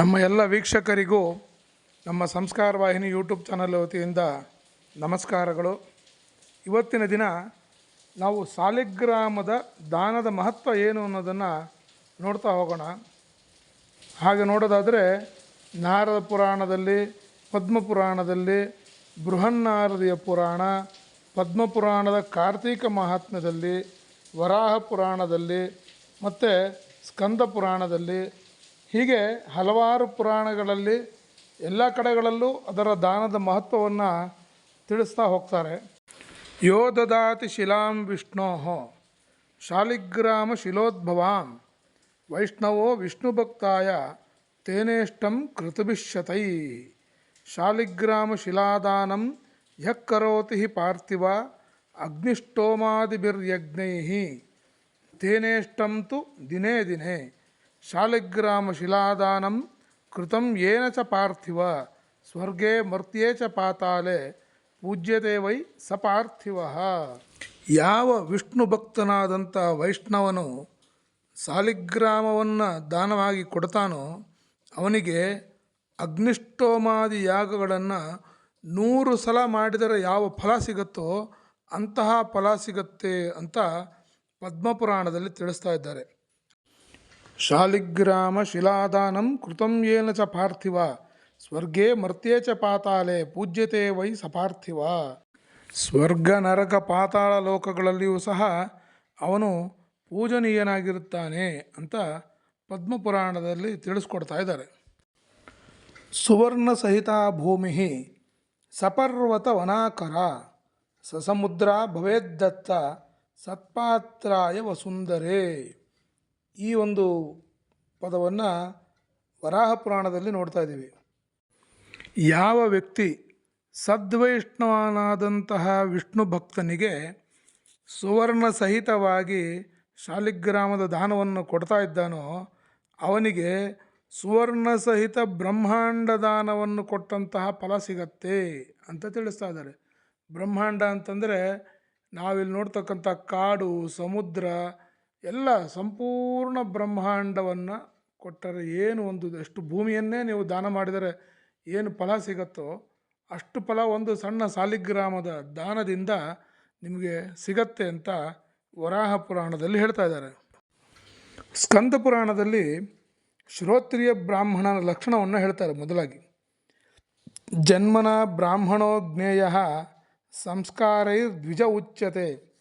ನಮ್ಮ ಎಲ್ಲ ವೀಕ್ಷಕರಿಗೂ ನಮ್ಮ ಸಂಸ್ಕಾರ ವಾಹಿನಿ ಯೂಟ್ಯೂಬ್ ಚಾನಲ್ ವತಿಯಿಂದ ನಮಸ್ಕಾರಗಳು. ಇವತ್ತಿನ ದಿನ ನಾವು ಸಾಲಿಗ್ರಾಮದ ದಾನದ ಮಹತ್ವ ಏನು ಅನ್ನೋದನ್ನು ನೋಡ್ತಾ ಹೋಗೋಣ. ಹಾಗೆ ನೋಡೋದಾದರೆ ನಾರದ ಪುರಾಣದಲ್ಲಿ, ಪದ್ಮ ಪುರಾಣದಲ್ಲಿ, ಬೃಹನ್ನಾರದಿಯ ಪುರಾಣ, ಪದ್ಮ ಪುರಾಣದ ಕಾರ್ತೀಕ ಮಹಾತ್ಮ್ಯದಲ್ಲಿ, ವರಾಹ ಪುರಾಣದಲ್ಲಿ ಮತ್ತು ಸ್ಕಂದ ಪುರಾಣದಲ್ಲಿ ಹೀಗೆ ಹಲವಾರು ಪುರಾಣಗಳಲ್ಲಿ ಎಲ್ಲ ಕಡೆಗಳಲ್ಲೂ ಅದರ ದಾನದ ಮಹತ್ವವನ್ನು ತಿಳಿಸ್ತಾ ಹೋಗ್ತಾರೆ. ಯೋ ದದಾತಿ ಶಿಲಾಂ ವಿಷ್ಣೋ ಶಾಲಿಗ್ರಾಮ ಶಿಲೋದ್ಭವಾಂ, ವೈಷ್ಣವೋ ವಿಷ್ಣು ಭಕ್ತಾಯ ತೇನೇಷ್ಟಂ ಕೃತಭಿಷ್ಯತೈ, ಶಾಲಿಗ್ರಾಮ ಶಿಲಾದಾನಂ ಯಕ್ಕರೋತಿ ಕರೋತಿ ಹಿ ಪಾರ್ಥಿವ ಅಗ್ನಿಷ್ಟೋಮಾದಿಭಿರ್ಯಜ್ಞೈ ತೇನೇಷ್ಟಂ ತು ದಿನೇ ದಿನೇ. ಶಾಲಿಗ್ರಾಮ ಶಿಲಾದಾನಂ ಕೃತಂ ಏನ ಚ ಪಾರ್ಥಿವ? ಸ್ವರ್ಗೇ ಮರ್ತ್ಯೇ ಚ ಪಾತಾಲೆ ಪೂಜ್ಯತೆ ವೈ ಸ ಪಾರ್ಥಿವ. ಯಾವ ವಿಷ್ಣು ಭಕ್ತನಾದಂಥ ವೈಷ್ಣವನು ಸಾಲಿಗ್ರಾಮವನ್ನು ದಾನವಾಗಿ ಕೊಡ್ತಾನೋ, ಅವನಿಗೆ ಅಗ್ನಿಷ್ಟೋಮಾದಿ ಯಾಗಗಳನ್ನು ನೂರು ಸಲ ಮಾಡಿದರೆ ಯಾವ ಫಲ ಸಿಗುತ್ತೋ ಅಂತಹ ಫಲ ಸಿಗತ್ತೆ ಅಂತ ಪದ್ಮಪುರಾಣದಲ್ಲಿ ತಿಳಿಸ್ತಾ ಇದ್ದಾರೆ. ಶಾಲಿಗ್ರಾಮ ಶಿಲಾದಾನಂ ಕೃತಂ ಏನ ಚ ಪಾರ್ಥಿವ? ಸ್ವರ್ಗೇ ಮರ್ತ್ಯೇ ಚ ಪಾತಾಲೆ ಪೂಜ್ಯತೆ ವೈ ಸಪಾರ್ಥಿವ ಸ್ವರ್ಗ ನರಕ ಪಾತಾಳ ಲೋಕಗಳಲ್ಲಿಯೂ ಸಹ ಅವನು ಪೂಜನೀಯನಾಗಿರುತ್ತಾನೆ ಅಂತ ಪದ್ಮಪುರಾಣದಲ್ಲಿ ತಿಳಿಸ್ಕೊಡ್ತಾ ಇದ್ದಾರೆ. ಸುವರ್ಣ ಸಹಿತ ಭೂಮಿ ಸಪರ್ವತ ವನಾಕರ, ಸಸಮುದ್ರ ಭವೇದ್ದತ್ತ ಸತ್ಪಾತ್ರಾಯ ವಸುಂಧರೆ. ಈ ಒಂದು ಪದವನ್ನು ವರಾಹ ಪುರಾಣದಲ್ಲಿ ನೋಡ್ತಾ ಇದ್ದೀವಿ. ಯಾವ ವ್ಯಕ್ತಿ ಸದ್ವೈಷ್ಣವನಾದಂತಹ ವಿಷ್ಣು ಭಕ್ತನಿಗೆ ಸುವರ್ಣ ಸಹಿತವಾಗಿ ಶಾಲಿಗ್ರಾಮದ ದಾನವನ್ನು ಕೊಡ್ತಾ ಇದ್ದಾನೋ, ಅವನಿಗೆ ಸುವರ್ಣ ಸಹಿತ ಬ್ರಹ್ಮಾಂಡ ದಾನವನ್ನು ಕೊಟ್ಟಂತಹ ಫಲ ಸಿಗತ್ತೆ ಅಂತ ತಿಳಿಸ್ತಾ ಇದ್ದಾರೆ. ಬ್ರಹ್ಮಾಂಡ ಅಂತಂದರೆ ನಾವಿಲ್ಲಿ ನೋಡ್ತಕ್ಕಂಥ ಕಾಡು, ಸಮುದ್ರ, ಎಲ್ಲ ಸಂಪೂರ್ಣ ಬ್ರಹ್ಮಾಂಡವನ್ನು ಕೊಟ್ಟರೆ ಏನು ಒಂದು ಎಷ್ಟು ಭೂಮಿಯನ್ನೇ ನೀವು ದಾನ ಮಾಡಿದರೆ ಏನು ಫಲ ಸಿಗತ್ತೋ ಅಷ್ಟು ಫಲ ಒಂದು ಸಣ್ಣ ಸಾಲಿಗ್ರಾಮದ ದಾನದಿಂದ ನಿಮಗೆ ಸಿಗತ್ತೆ ಅಂತ ವರಾಹ ಪುರಾಣದಲ್ಲಿ ಹೇಳ್ತಾ ಇದ್ದಾರೆ. ಸ್ಕಂದ ಪುರಾಣದಲ್ಲಿ ಶ್ರೋತ್ರಿಯ ಬ್ರಾಹ್ಮಣನ ಲಕ್ಷಣವನ್ನು ಹೇಳ್ತಾರೆ ಮೊದಲಾಗಿ. ಜನ್ಮನ ಬ್ರಾಹ್ಮಣೋ ಜ್ಞೇಯ ಸಂಸ್ಕಾರೈರ್ದ್ವಿಜ ಉಚ್ಯತೆ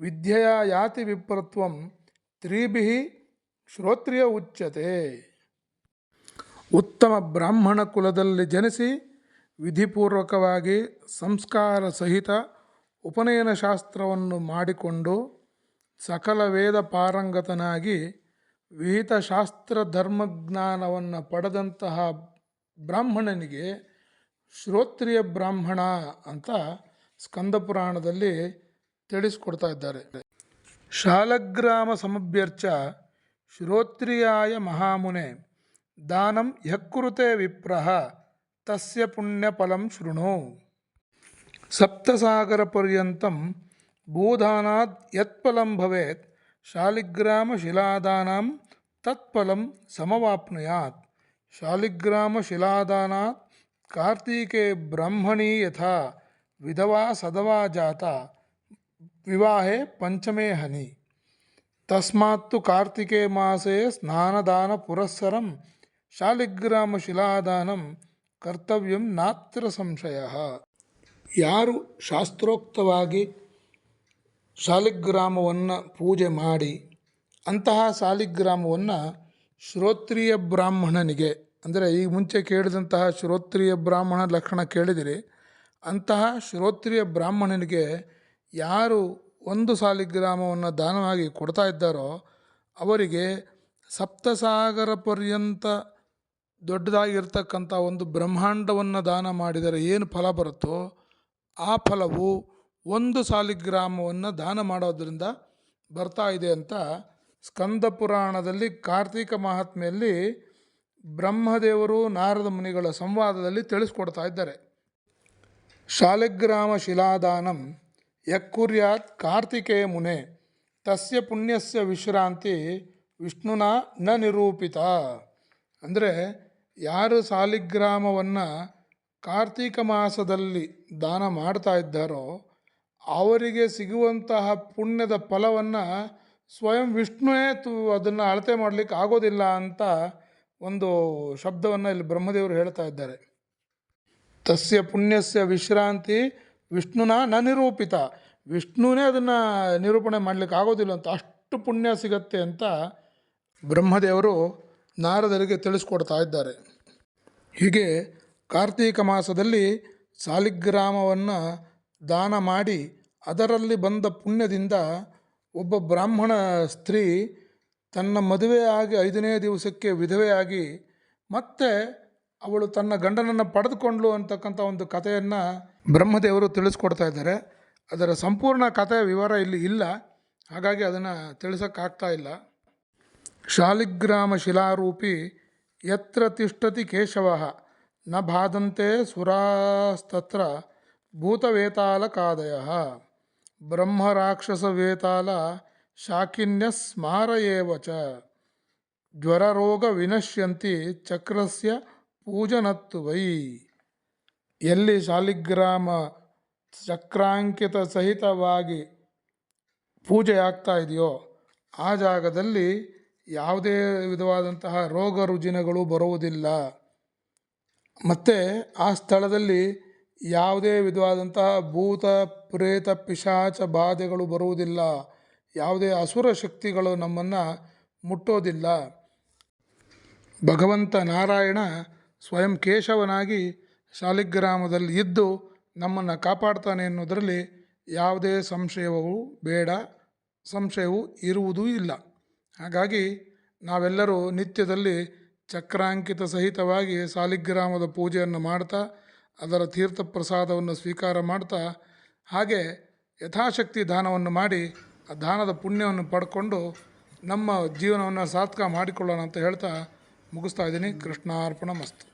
ವಿದ್ಯೆಯ ಯಾತಿ ವಿಪ್ರತ್ವಂ ತ್ರಿಭಿ ಶ್ರೋತ್ರಿಯ ಉಚ್ಯತೆ ಉತ್ತಮ ಬ್ರಾಹ್ಮಣ ಕುಲದಲ್ಲಿ ಜನಿಸಿ ವಿಧಿಪೂರ್ವಕವಾಗಿ ಸಂಸ್ಕಾರ ಸಹಿತ ಉಪನಯನ ಶಾಸ್ತ್ರವನ್ನು ಮಾಡಿಕೊಂಡು ಸಕಲ ವೇದ ಪಾರಂಗತನಾಗಿ ವಿಹಿತ ಶಾಸ್ತ್ರ ಧರ್ಮಜ್ಞಾನವನ್ನು ಪಡೆದಂತಹ ಬ್ರಾಹ್ಮಣನಿಗೆ ಶ್ರೋತ್ರಿಯ ಬ್ರಾಹ್ಮಣ ಅಂತ ಸ್ಕಂದ ಪುರಾಣದಲ್ಲಿ ತಿಳಿಸ್ಕೊಡ್ತಾ ಇದ್ದಾರೆ. ಶಾಲಗ್ರಾಮ ಸಮಭ್ಯರ್ಚ శ్రోత్రియాయ మహామునే దానం యకృతే విప్రహ తస్య పుణ్యఫలం శృణు. సప్తసాగర పర్యంతం భూదానాత్ యత్ఫలం భవేత్ శాలిగ్రామ శిలాదానం తత్ఫలం సమవాప్నుయాత్. శాలిగ్రామ శిలాదానాత్ కార్తీకే బ్రహ్మణి యథా విధవా సదవా జాత వివాహే పంచమే హని. ತಸ್ಮಾತ್ತು ಕಾರ್ತಿಕೆ ಮಾಸೆ ಸ್ನಾನದಾನ ಪುರಸ್ಸರಂ, ಶಾಲಿಗ್ರಾಮ ಶಿಲಾದಾನಂ, ಕರ್ತವ್ಯಂ ನಾತ್ರ ಸಂಶಯ. ಯಾರು ಶಾಸ್ತ್ರೋಕ್ತವಾಗಿ ಶಾಲಿಗ್ರಾಮವನ್ನು ಪೂಜೆ ಮಾಡಿ, ಅಂತಹ ಶಾಲಿಗ್ರಾಮವನ್ನು ಶ್ರೋತ್ರಿಯ ಬ್ರಾಹ್ಮಣನಿಗೆ, ಅಂದರೆ ಈ ಮುಂಚೆ ಕೇಳಿದಂತಹ ಶ್ರೋತ್ರಿಯ ಬ್ರಾಹ್ಮಣ ಲಕ್ಷಣ ಕೇಳಿದಿರಿ, ಅಂತಹ ಶ್ರೋತ್ರಿಯ ಬ್ರಾಹ್ಮಣನಿಗೆ ಯಾರು ಒಂದು ಸಾಲಿಗ್ರಾಮವನ್ನು ದಾನವಾಗಿ ಕೊಡ್ತಾ ಇದ್ದಾರೋ, ಅವರಿಗೆ ಸಪ್ತಸಾಗರ ಪರ್ಯಂತ ದೊಡ್ಡದಾಗಿರ್ತಕ್ಕಂಥ ಒಂದು ಬ್ರಹ್ಮಾಂಡವನ್ನು ದಾನ ಮಾಡಿದರೆ ಏನು ಫಲ ಬರುತ್ತೋ, ಆ ಫಲವು ಒಂದು ಸಾಲಿಗ್ರಾಮವನ್ನು ದಾನ ಮಾಡೋದರಿಂದ ಬರ್ತಾ ಇದೆ ಅಂತ ಸ್ಕಂದ ಪುರಾಣದಲ್ಲಿ ಕಾರ್ತೀಕ ಮಹಾತ್ಮೆಯಲ್ಲಿ ಬ್ರಹ್ಮದೇವರು ನಾರದ ಮುನಿಗಳ ಸಂವಾದದಲ್ಲಿ ತಿಳಿಸ್ಕೊಡ್ತಾ ಇದ್ದಾರೆ. ಶಾಲಿಗ್ರಾಮ ಶಿಲಾದಾನಂ ಯಕ್ಕುರ್ಯಾತ್ ಕಾರ್ತಿಕೇಯ ಮುನೆ ತಸ್ಯ ಪುಣ್ಯಸ್ಯ ವಿಶ್ರಾಂತಿ ವಿಷ್ಣುನ ನ ನಿರೂಪಿತ. ಅಂದರೆ ಯಾರು ಸಾಲಿಗ್ರಾಮವನ್ನು ಕಾರ್ತೀಕ ಮಾಸದಲ್ಲಿ ದಾನ ಮಾಡ್ತಾ ಇದ್ದಾರೋ ಅವರಿಗೆ ಸಿಗುವಂತಹ ಪುಣ್ಯದ ಫಲವನ್ನು ಸ್ವಯಂ ವಿಷ್ಣುವೇ ತು ಅದನ್ನು ಅಳತೆ ಮಾಡಲಿಕ್ಕೆ ಆಗೋದಿಲ್ಲ ಅಂತ ಒಂದು ಶಬ್ದವನ್ನು ಇಲ್ಲಿ ಬ್ರಹ್ಮದೇವರು ಹೇಳ್ತಾ ಇದ್ದಾರೆ. ತಸ್ಯ ಪುಣ್ಯಸ್ಯ ವಿಶ್ರಾಂತಿ ವಿಷ್ಣುನ ನ ನಿರೂಪಿತ ವಿಷ್ಣುವೇ ಅದನ್ನು ನಿರೂಪಣೆ ಮಾಡಲಿಕ್ಕೆ ಆಗೋದಿಲ್ಲ ಅಂತ ಅಷ್ಟು ಪುಣ್ಯ ಸಿಗತ್ತೆ ಅಂತ ಬ್ರಹ್ಮದೇವರು ನಾರದರಿಗೆ ತಿಳಿಸ್ಕೊಡ್ತಾ ಇದ್ದಾರೆ. ಹೀಗೆ ಕಾರ್ತೀಕ ಮಾಸದಲ್ಲಿ ಸಾಲಿಗ್ರಾಮವನ್ನು ದಾನ ಮಾಡಿ ಅದರಲ್ಲಿ ಬಂದ ಪುಣ್ಯದಿಂದ ಒಬ್ಬ ಬ್ರಾಹ್ಮಣ ಸ್ತ್ರೀ ತನ್ನ ಮದುವೆಯಾಗಿ ಐದನೇ ದಿವಸಕ್ಕೆ ವಿಧವೆಯಾಗಿ ಮತ್ತೆ ಅವಳು ತನ್ನ ಗಂಡನನ್ನು ಪಡೆದುಕೊಂಡ್ಲು ಅಂತಕ್ಕಂಥ ಒಂದು ಕಥೆಯನ್ನು ಬ್ರಹ್ಮದೇವರು ತಿಳಿಸ್ಕೊಡ್ತಾ ಇದ್ದಾರೆ. ಅದರ ಸಂಪೂರ್ಣ ಕಥೆಯ ವಿವರ ಇಲ್ಲಿ ಇಲ್ಲ. ಹಾಗಾಗಿ ಅದನ್ನು ತಿಳಿಸೋಕ್ಕಾಗ್ತಾ ಇಲ್ಲ. ಶಾಲಿಗ್ರಾಮ ಶಿಲಾರೂಪಿ ಯತ್ರ ತಿಷ್ಟತಿ ಕೇಶವ ನ ಬಾಧಂತೆ ಸುರಾಸ್ತತ್ರ ಭೂತವೇತಾಲ ಕಾದಯ ಬ್ರಹ್ಮರಾಕ್ಷಸವೇತಾಲ ಶಾಕಿನ್ಯ ಸ್ಮಾರಯೇವ ಚ. ಜ್ವರರೋಗ ವಿನಶ್ಯಂತಿ ಚಕ್ರಸ್ಯ ಪೂಜನತ್ತು ವೈ ಎಲ್ಲಿ ಶಾಲಿಗ್ರಾಮ ಚಕ್ರಾಂಕಿತ ಸಹಿತವಾಗಿ ಪೂಜೆ ಆಗ್ತಾ ಇದೆಯೋ ಆ ಜಾಗದಲ್ಲಿ ಯಾವುದೇ ವಿಧವಾದಂತಹ ರೋಗ ರುಜಿನಗಳು ಬರುವುದಿಲ್ಲ. ಮತ್ತು ಆ ಸ್ಥಳದಲ್ಲಿ ಯಾವುದೇ ವಿಧವಾದಂತಹ ಭೂತ, ಪ್ರೇತ, ಪಿಶಾಚ ಬಾಧೆಗಳು ಬರುವುದಿಲ್ಲ. ಯಾವುದೇ ಅಸುರ ಶಕ್ತಿಗಳು ನಮ್ಮನ್ನು ಮುಟ್ಟೋದಿಲ್ಲ. ಭಗವಂತ ನಾರಾಯಣ ಸ್ವಯಂ ಕೇಶವನಾಗಿ ಶಾಲಿಗ್ರಾಮದಲ್ಲಿ ಇದ್ದು ನಮ್ಮನ್ನು ಕಾಪಾಡ್ತಾನೆ ಎನ್ನುವುದರಲ್ಲಿ ಯಾವುದೇ ಸಂಶಯವು ಬೇಡ, ಸಂಶಯವು ಇರುವುದೂ ಇಲ್ಲ. ಹಾಗಾಗಿ ನಾವೆಲ್ಲರೂ ನಿತ್ಯದಲ್ಲಿ ಚಕ್ರಾಂಕಿತ ಸಹಿತವಾಗಿ ಸಾಲಿಗ್ರಾಮದ ಪೂಜೆಯನ್ನು ಮಾಡ್ತಾ, ಅದರ ತೀರ್ಥ ಪ್ರಸಾದವನ್ನು ಸ್ವೀಕಾರ ಮಾಡ್ತಾ, ಹಾಗೆ ಯಥಾಶಕ್ತಿ ದಾನವನ್ನು ಮಾಡಿ, ಆ ದಾನದ ಪುಣ್ಯವನ್ನು ಪಡ್ಕೊಂಡು ನಮ್ಮ ಜೀವನವನ್ನು ಸಾರ್ಥಕ ಮಾಡಿಕೊಳ್ಳೋಣ ಅಂತ ಹೇಳ್ತಾ ಮುಗಿಸ್ತಾ ಇದ್ದೀನಿ. ಕೃಷ್ಣಾರ್ಪಣ ಮಸ್ತು.